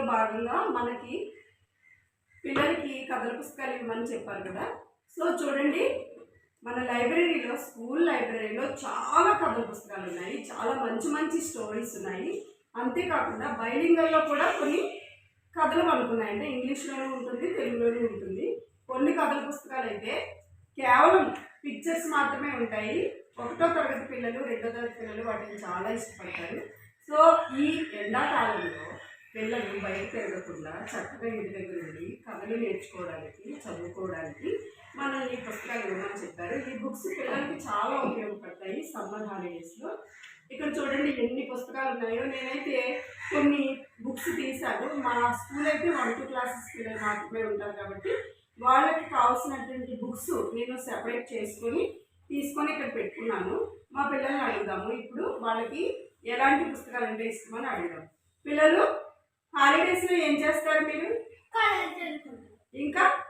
వీటిలో భాగంగా మనకి పిల్లలకి కథల పుస్తకాలు ఇవ్వమని చెప్పారు కదా. సో చూడండి మన లైబ్రరీలో స్కూల్ లైబ్రరీలో చాలా కథల పుస్తకాలు ఉన్నాయి. చాలా మంచి మంచి స్టోరీస్ ఉన్నాయి. అంతేకాకుండా బైలింగల్లో కూడా కొన్ని కథలు అనుకున్నాయి అంటే ఇంగ్లీష్లోనూ ఉంటుంది తెలుగులోనూ ఉంటుంది. కొన్ని కథల పుస్తకాలు అయితే కేవలం పిక్చర్స్ మాత్రమే ఉంటాయి. ఒకటో తరగతి పిల్లలు రెండో తరగతి పిల్లలు వాటిని చాలా ఇష్టపడతారు. సో ఈ ఎండాకాలంలో పిల్లలు బయట తిరగకుండా చక్కగా ఇంటి దగ్గర ఉండి కథలు నేర్చుకోవడానికి చదువుకోవడానికి మనం ఈ పుస్తకాలు ఇవ్వమని చెప్పారు. ఈ బుక్స్ పిల్లలకి చాలా ఉపయోగపడతాయి సమ్మర్ హాలిడేస్లో ఇక్కడ చూడండి ఎన్ని పుస్తకాలు ఉన్నాయో. నేనైతే కొన్ని బుక్స్ తీశాను. మా స్కూల్ అయితే వన్ టూ క్లాసెస్ పిల్లలు మాత్రమే ఉంటారు కాబట్టి వాళ్ళకి కావాల్సినటువంటి బుక్స్ నేను సెపరేట్ చేసుకొని తీసుకొని ఇక్కడ పెట్టుకున్నాను. మా పిల్లల్ని అడుగుదాము. ఇప్పుడు వాళ్ళకి ఎలాంటి పుస్తకాలు అంటే ఇష్టమని అడుగుదాం. పిల్లలు హాలిడేస్లో ఏం చేస్తారు మీరు? ఇంకా?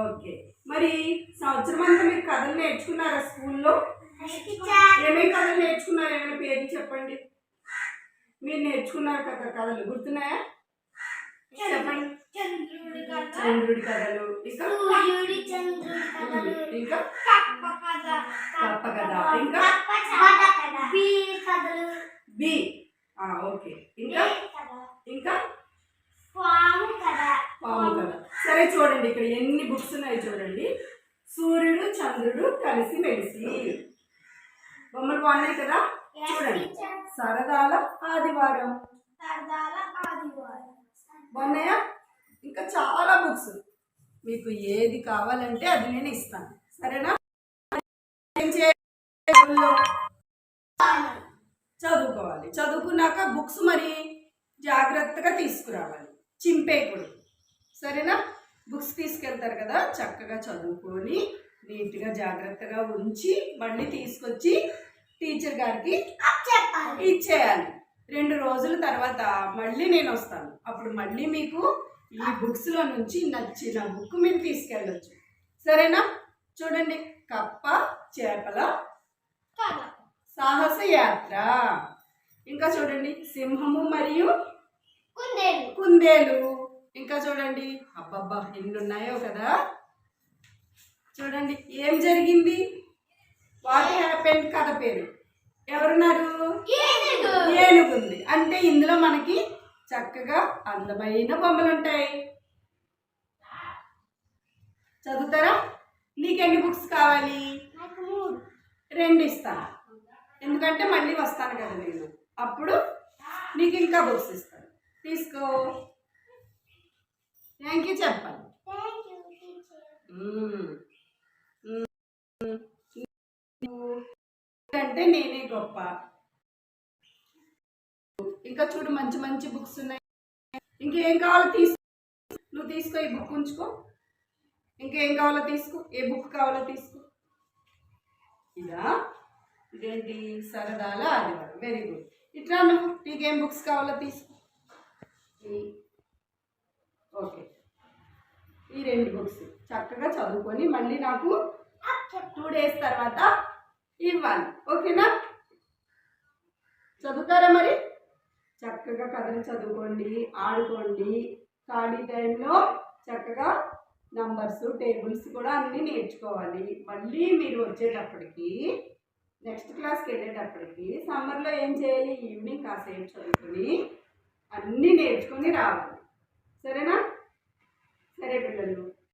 ఓకే. మరి సంవత్సరం అంతా మీరు కథలు నేర్చుకున్నారా స్కూల్లో? ఏమేమి కథలు నేర్చుకున్నారు? ఏమైనా పేర్లు చెప్పండి. మీరు నేర్చుకున్నారు కదా కథలు. గుర్తున్నాయా? చెప్పండి. చంద్రుడి కథ. చంద్రుడి కథలు. ఇంకా? ఇంకా? కప్ప కథ. ఇంకా? బి. ఆ, ఓకే. ఇంకా? ఇంకా? పాము కథ పాము కథ సరే చూడండి ఇక్కడ ఎన్ని బుక్స్ ఉన్నాయి చూడండి. సూర్యుడు చంద్రుడు కలిసి మెలిసి. బొమ్మలు బాగున్నాయి కదా? చూడండి. సరదాల ఆదివారం. సరదాల ఆదివారం. బాగున్నాయా? ఇంకా చాలా బుక్స్. మీకు ఏది కావాలంటే అది నేను ఇస్తాను. సరేనా? ఏం చేయాలి? చదువుకోవాలి. చదువుకున్నాక బుక్స్ మరి జాగ్రత్తగా తీసుకురావాలి. చింపేయకూడదు. సరేనా? బుక్స్ తీసుకెళ్తారు కదా చక్కగా చదువుకొని నీట్గా జాగ్రత్తగా ఉంచి మళ్ళీ తీసుకొచ్చి టీచర్ గారికి ఇచ్చేయాలి. రెండు రోజుల తర్వాత మళ్ళీ నేను వస్తాను. అప్పుడు మళ్ళీ మీకు ఈ బుక్స్లో నుంచి నచ్చిన బుక్ మీరు తీసుకెళ్ళొచ్చు. సరేనా? చూడండి. కప్ప చేపల యాత్ర ఇంకా చూడండి సింహము మరియు కుందేలు. కుందేలు. ఇంకా చూడండి అబ్బబ్బా ఎన్ని ఉన్నాయో కదా. చూడండి ఏం జరిగింది? వాట్ హ్యాపెండ్ కథ పేరు. ఎవరున్నారు? ఏనుగు. ఏనుగుంది అంటే ఇందులో మనకి చక్కగా అందమైన బొమ్మలు ఉంటాయి. చదువుతారా? నీకెన్ని బుక్స్ కావాలి? రెండు ఇస్తాను. ఎందుకంటే మళ్ళీ వస్తాను కదా నేను. అప్పుడు నీకు ఇంకా బుక్స్ ఇస్తాను. తీసుకో. థ్యాంక్ యూ చెప్పాలి. అంటే నేనే గొప్ప. ఇంకా చూడు మంచి మంచి బుక్స్ ఉన్నాయి. ఇంకేం కావాలో తీసుకో. నువ్వు తీసుకో ఈ బుక్ ఉంచుకో. ఇంకేం కావాలో తీసుకో. ఏ బుక్ కావాలో తీసుకో. ఇదా? ఏంటి సరదాల? ఆదివారం వెరీ గుడ్ ఇట్లా నువ్వు నీకేం బుక్స్ కావాలో? తీసుకో. ఓకే. ఈ రెండు బుక్స్ చక్కగా చదువుకొని మళ్ళీ నాకు టూ డేస్ తర్వాత ఇవ్వాలి. ఓకేనా? చదువుతారా మరి? చక్కగా కథలు చదువుకోండి ఆడుకోండి. ఖాళీ టైంలో చక్కగా నంబర్స్ టేబుల్స్ కూడా అన్నీ నేర్చుకోవాలి. మళ్ళీ మీరు వచ్చేటప్పటికి నెక్స్ట్ క్లాస్కి వెళ్ళేటప్పటికి సమ్మర్లో ఏం చేయాలి? ఈవినింగ్ కాసేపు చదువుకుని అన్నీ నేర్చుకొని రావాలి. సరేనా? సరే పిల్లలు.